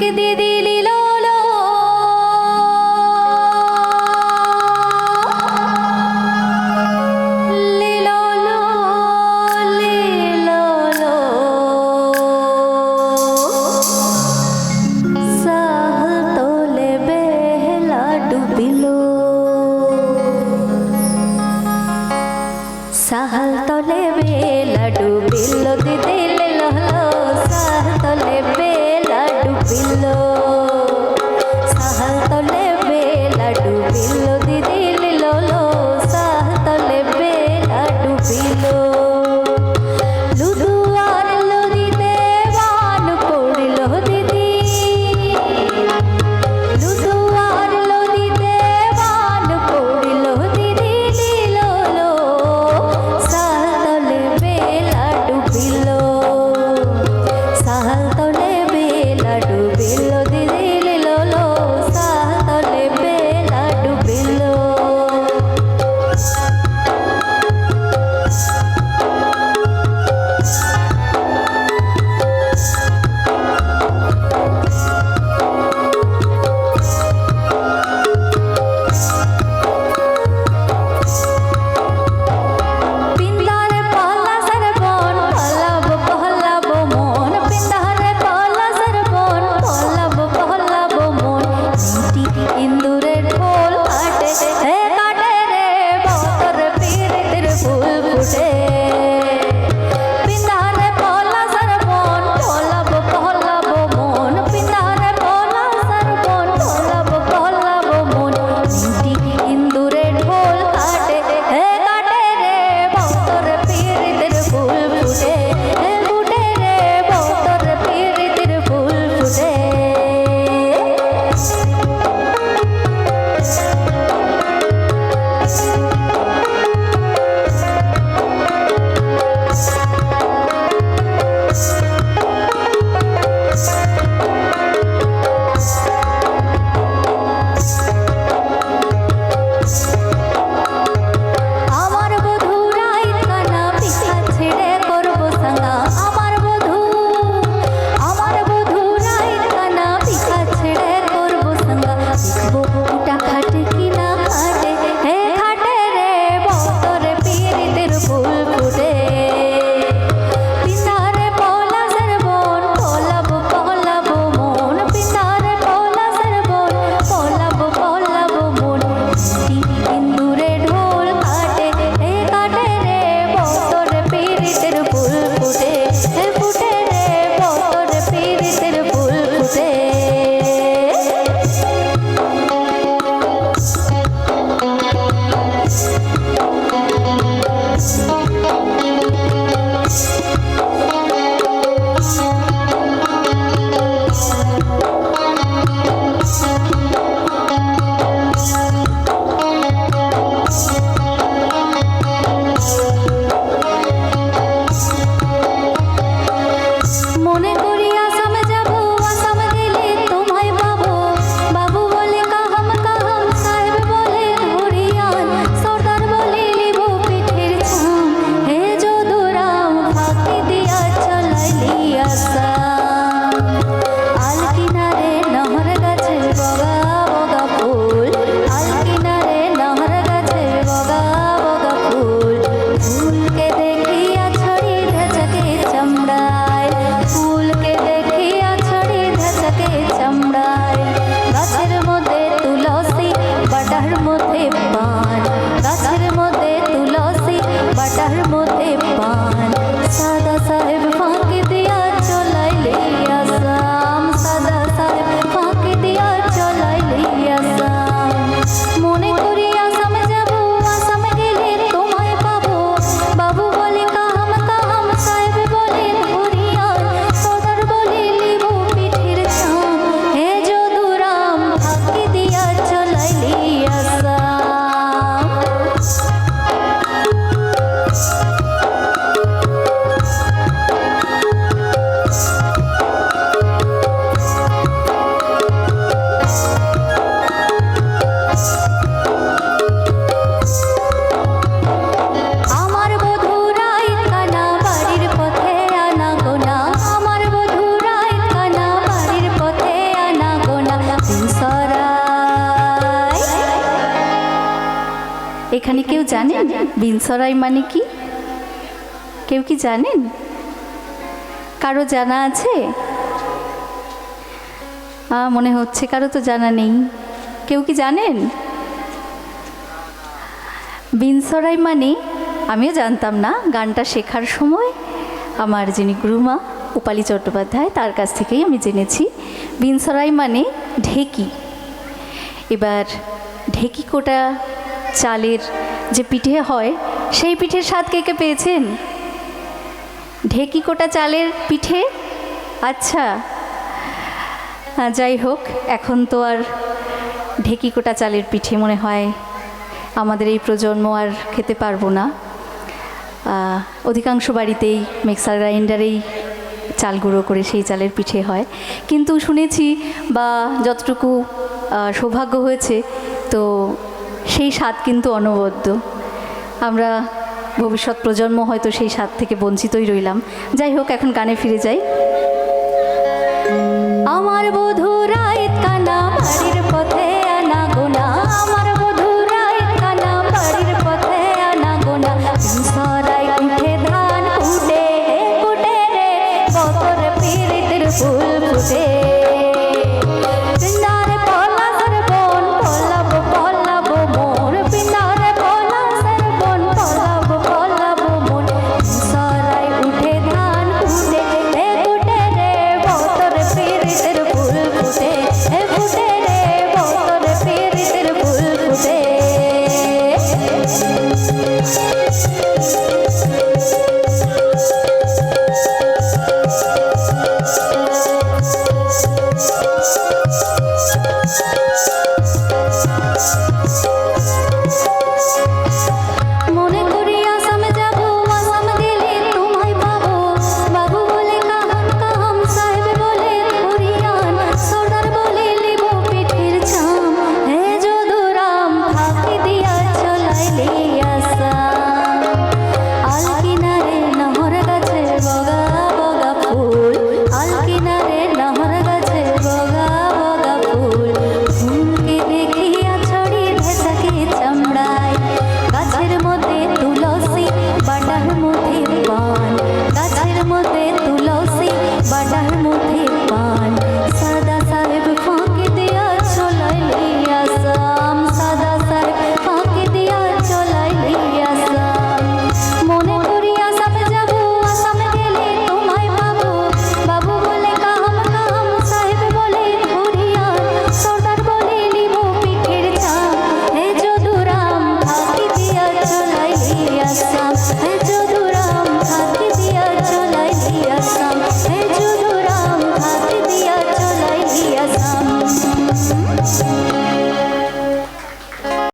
কে দিদি লিলো এখানে কেউ জানেন? বিনসরাই মানে কি? কেউ কি জানেন? কারও জানা আছে? মনে হচ্ছে কারও তো জানা নেই। কেউ কি জানেন? বিনসরাই মানে? আমিও জানতাম না, গানটা শেখার সময়। আমার যিনি গুরুমা, উপালি চট্টোপাধ্যায়, তার কাছ থেকেই আমি জেনেছি। বিনসরাই মানে ঢেকি। এবার ঢেকি কোটা চালের যে পিঠে হয়, সেই পিঠের স্বাদ কে কে পেয়েছেন? ঢেকি কোটা চালের পিঠে? আচ্ছা। যাই হোক, এখন তো আর ঢেকি কোটা চালের পিঠে মনে হয় আমাদের এই প্রজন্ম আর খেতে পারব না। অধিকাংশ বাড়িতেই মিক্সার গ্রাইন্ডারেই চাল গুঁড়ো করে সেই চালের পিঠে হয়। কিন্তু শুনেছি বা যতটুকু সৌভাগ্য হয়েছে, তো সেই স্বাদ কিন্তু অনবদ্য। আমরা ভবিষ্যৎ প্রজন্ম হয়তো সেই স্বাদ থেকে বঞ্চিতই রইলাম। যাই হোক, এখন গানে ফিরে যাই।